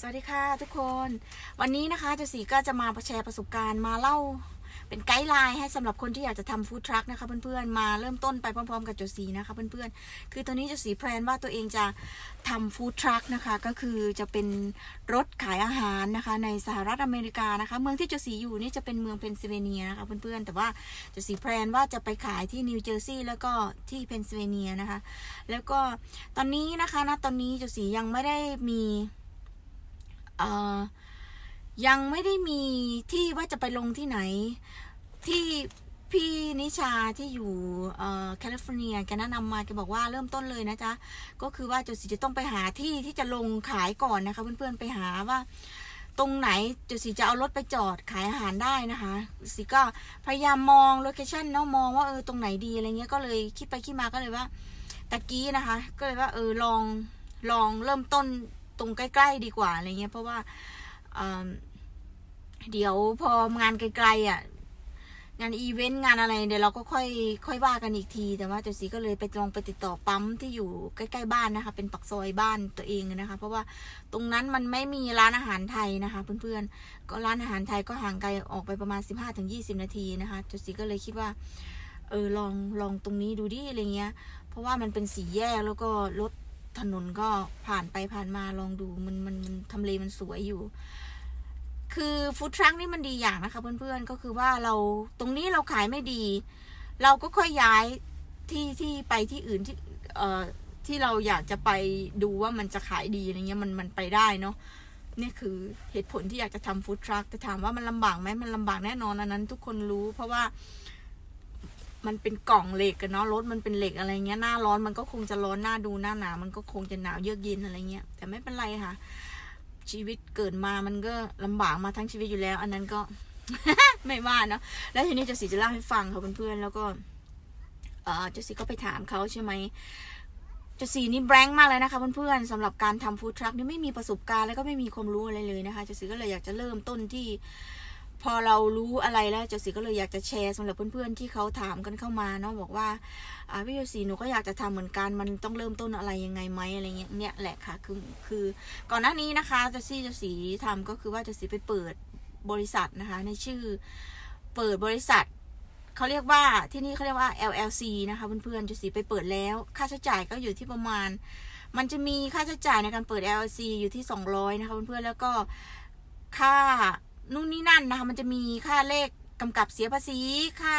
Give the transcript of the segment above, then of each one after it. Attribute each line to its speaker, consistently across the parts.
Speaker 1: สวัสดีค่ะทุกคน วันนี้นะคะเจสีก็จะมาแชร์ประสบการณ์มาเล่าเป็นไกด์ไลน์ให้สำหรับคนที่อยากจะทำฟู้ดทรัคนะคะเพื่อนๆ มาเริ่มต้นไปพร้อมๆ กับเจสีนะคะเพื่อนๆ คือตอนนี้เจสีแพลนว่าตัวเองจะทำฟู้ดทรัคนะคะ ก็คือจะเป็นรถขายอาหารนะคะ ในสหรัฐอเมริกานะคะ เมืองที่เจสีอยู่นี่จะเป็นเมืองเพนซิลเวเนียนะคะเพื่อนๆ แต่ว่าเจสีแพลนว่าจะไปขายที่นิวเจอร์ซีย์แล้วก็ที่เพนซิลเวเนียนะคะ แล้วก็ตอนนี้นะคะณตอนนี้เจสียังไม่ได้มี ยังไม่ได้มีที่ว่าจะไปลงที่ไหน ที่พี่นิชาที่อยู่แคลิฟอร์เนียแกแนะนำมาแกบอกว่าเริ่มต้นเลยนะจ๊ะ ก็คือว่าจุดสีจะต้องไปหาที่ที่จะลงขายก่อนนะคะ เพื่อนๆไปหาว่าตรงไหนจุดสีจะเอารถไปจอดขายอาหารได้นะคะสิก็พยายามมองโลเคชั่นเนาะมองว่าเออตรงไหนดีอะไรเงี้ยก็เลยคิดไปคิดมาก็เลยว่าตะกี้นะคะ ก็เลยว่าเออลองลองเริ่มต้น ตรงใกล้ๆดีกว่าอะไรเงี้ยเพราะว่าเเดี๋ยวพองานไกลๆอะงานอีเวนต์งานอะไรเดี๋ยวเราก็ค่อยค่อยว่ากันอีกที แต่ว่าเจสีก็เลยไปลองไปติดต่อปั๊มที่อยู่ใกล้ๆบ้านนะคะ เป็นปักซอยบ้านตัวเองนะคะ เพราะว่าตรงนั้นมันไม่มีร้านอาหารไทยนะคะ เพื่อนๆก็ร้านอาหารไทยก็ห่างไกลออกไปประมาณ 15-20 นาทีนะคะเจสีก็เลยคิดว่าเออลองลองตรงนี้ดูดิอะไรเงี้ย เพราะว่ามันเป็นสีแยกแล้วก็รถ ถนนก็ผ่านไปผ่านมาลองดูมันมันมันทำเลมันสวยอยู่ คือฟู้ดทรัคนี่มันดีอย่างนะคะ เพื่อนๆก็คือว่าเราตรงนี้เราขายไม่ดี เราก็ค่อยย้ายที่ที่ไปที่อื่นที่เอ่อที่เราอยากจะไปดูว่ามันจะขายดีอะไรเงี้ยมันมันไปได้เนาะนี่คือเหตุผลที่อยากจะทำฟู้ดทรัคแต่ถามว่ามันลำบากไหมมันลำบากแน่นอนอันนั้น ทุกคนรู้เพราะว่า มันเป็นกล่องเหล็กกันเนาะรถมันเป็นเหล็กอะไรเงี้ยหน้าร้อนมันก็คงจะร้อนหน้าดูหน้าหนาวมันก็คงจะหนาวเยือกเย็นอะไรเงี้ยแต่ไม่เป็นไรค่ะ ชีวิตเกิดมามันก็ลำบากมาทั้งชีวิตอยู่แล้ว อันนั้นก็ ไม่ว่าเนาะแล้วทีนี้เจสีจะเล่าให้ฟังค่ะเพื่อนๆแล้วก็ เออเจสีก็ไปถามเขาใช่ไหมเจสีนี่แบงค์มากเลยนะคะเพื่อนๆสำหรับการทำฟู้ดทรัคนี่ไม่มีประสบการณ์แล้วก็ไม่มีความรู้อะไรเลยนะคะเจสีก็เลยอยากจะเริ่มต้นที่ พอเรารู้อะไรแล้วเจสีก็เลยอยากจะแชร์สำหรับเพื่อนๆที่เขาถามกันเข้ามาเนาะบอกว่าอ่าพี่เจสีหนูก็อยากจะทำเหมือนกันมันต้องเริ่มต้นอะไรยังไงไหมอะไรเงี้ยเนี่ยแหละค่ะคือคือก่อนหน้านี้นะคะเจซี่เจสีทำก็คือว่าเจสีไปเปิดบริษัทนะคะในชื่อเปิดบริษัทเขาเรียกว่าที่นี่เขาเรียกว่า LLC นะคะเพื่อนๆเจสีไปเปิดแล้วค่าใช้จ่ายก็อยู่ที่ประมาณ มันจะมีค่าใช้จ่ายในการเปิด LLC อยู่ที่ 200นะคะเพื่อนๆแล้วก็ค่า นู่นนี่นั่นนะคะ มันจะมีค่าเลขกำกับเสียภาษี ค่า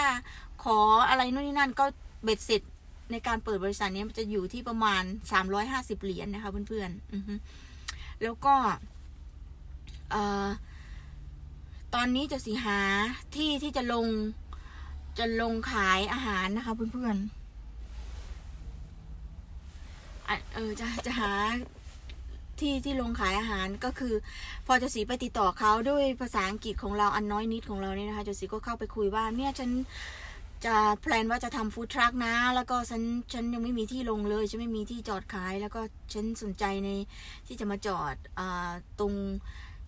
Speaker 1: ขออะไรนู่นนี่นั่นก็เบ็ดเสร็จในการเปิดบริษัทนี้มันจะอยู่ที่ประมาณ 350 เหรียญนะคะเพื่อนๆอือฮึแล้วก็ตอนนี้จะสีหาที่ที่จะลงจะลงขายอาหารนะคะเพื่อนๆอะเออจะจะหา ที่ที่ลงขายอาหารก็คือ พอจสีไปติดต่อเขาด้วยภาษาอังกฤษของเราอันน้อยนิดของเราเนี่ยนะคะจสีก็เข้าไปคุยว่าเนี่ยฉันจะแพลนว่าจะทำฟู้ดทรัคนะ แล้วก็ฉันฉันยังไม่มีที่ลงเลยฉันไม่มีที่จอดขาย แล้วก็ฉันสนใจในที่จะมาจอดอตรง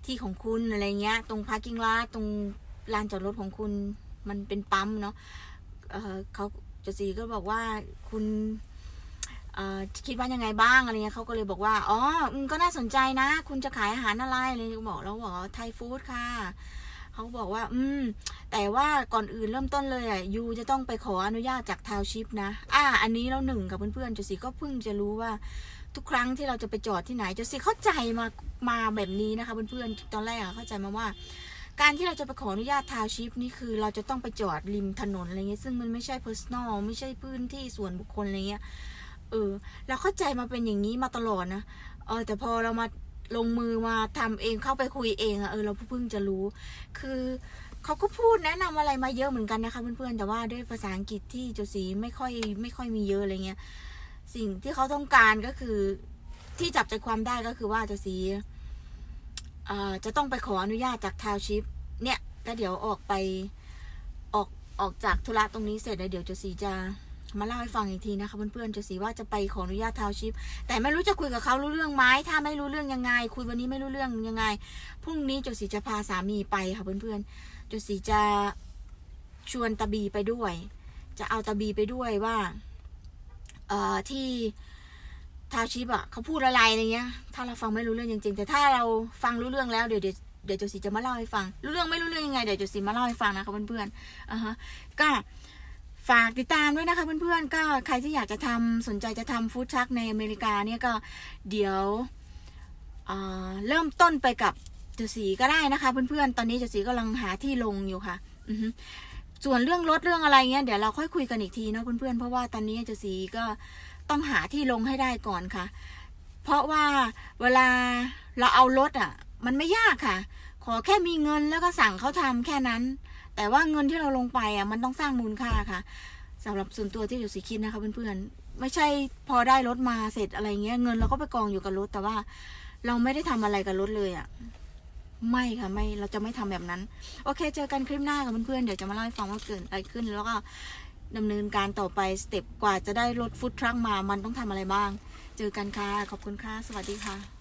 Speaker 1: ที่ของคุณอะไรเงี้ย ตรงพาร์กิ้งลาตรงลานจอดรถของคุณมันเป็นปั๊มเนาะเเขาจะสีก็บอกว่าคุณ คิดว่ายังไงบ้างอะไรเงี้ยเขาก็เลยบอกว่า อ๋อก็น่าสนใจนะ คุณจะขายอาหารอะไรอะไรก็บอกแล้วบอกไทยฟู้ดค่ะเขาบอกว่า อืม แต่ว่าก่อนอื่นเริ่มต้นเลยอะยูจะต้องไปขออนุญาตจากทาวชิปนะ อ่า อันนี้แล้วหนึ่งกับเพื่อนๆเจสีก็เพิ่งจะรู้ว่าทุกครั้งที่เราจะไปจอดที่ไหนเจสีเข้าใจมามาแบบนี้นะคะเพื่อนๆตอนแรกอะเข้าใจมาว่า การที่เราจะไปขออนุญาตทาวชิปนี่คือ เราจะต้องไปจอดริมถนนอะไรเงี้ยซึ่งมันไม่ใช่ personal ไม่ใช่พื้นที่ส่วนบุคคลอะไรเงี้ย เออ เราเข้าใจมาเป็นอย่างนี้มาตลอดนะเออแต่พอเรามาลงมือมาทำเองเข้าไปคุยเองอะเออเราเพิ่งจะรู้ คือเขาก็พูดแนะนำอะไรมาเยอะเหมือนกันนะคะเพื่อนๆแต่ว่าด้วยภาษาอังกฤษที่โจสีไม่ค่อยไม่ค่อยมีเยอะอะไรเงี้ยสิ่งที่เขาต้องการก็คือที่จับใจความได้ก็คือว่าโจสีเอ่อจะต้องไปขออนุญาตจากทาวชิป เนี่ยก็เดี๋ยวออกไปออกออกจากธุระตรงนี้เสร็จแล้วเดี๋ยวโจสีจะ มาเล่าให้ฟังอีกทีนะคะเพื่อนๆโจสีว่าจะไปขออนุญาตทาวชิป แต่ไม่รู้จะคุยกับเขารู้เรื่องไหมถ้าไม่รู้เรื่องยังไง คุยวันนี้ไม่รู้เรื่องยังไงพรุ่งนี้จสีจะพาสามีไปค่ะเพื่อนๆจสีจะชวนตาบีไปด้วย จะเอาตาบีไปด้วยว่าเอ่อที่ทาวชิปอะเขาพูดอะไรอะไรเงี้ย ถ้าเราฟังไม่รู้เรื่องจริงๆ แต่ถ้าเราฟังรู้เรื่องแล้วเดี๋ยวเดี๋ยวเดี๋ยวจสีจะมาเล่าให้ฟัง รู้เรื่องไม่รู้เรื่องยังไงเดี๋ยวจสีมาเล่าให้ฟังนะคะเพื่อนๆอ่าฮะก็ ฝากติดตามด้วยนะคะเพื่อนๆ ก็ใครที่อยากจะทำสนใจจะทำฟู้ดทัคในอเมริกาเนี่ยก็เดี๋ยวอ่าเริ่มต้นไปกับโจสีก็ได้นะคะเพื่อนๆ ตอนนี้โจสีกำลังหาที่ลงอยู่ค่ะส่วนเรื่องรถเรื่องอะไรเงี้ยเดี๋ยวเราค่อยคุยกันอีกทีเนาะเพื่อนๆ เพราะว่าตอนนี้เจสีก็ต้องหาที่ลงให้ได้ก่อนค่ะ เพราะว่าเวลาเราเอารถอะ มันไม่ยากค่ะ ขอแค่มีเงินแล้วก็สั่งเขาทำแค่นั้น แต่ว่าเงินที่เราลงไปอะมันต้องสร้างมูลค่าค่ะสำหรับส่วนตัวที่เจสีคิดนะคะเพื่อนๆไม่ใช่พอได้รถมาเสร็จอะไรเงี้ยเงินเราก็ไปกองอยู่กับรถ แต่ว่าเราไม่ได้ทำอะไรกับรถเลยอะไม่ค่ะไม่เราจะไม่ทำแบบนั้น โอเค เจอกันคลิปหน้ากับเพื่อนๆเดี๋ยวจะมาเล่าให้ฟังว่าเกิดอะไรขึ้น แล้วก็ดำเนินการต่อไปสเต็ปกว่าจะได้รถฟู้ดทรัคมามันต้องทำอะไรบ้าง เจอกันค่ะขอบคุณค่ะสวัสดีค่ะ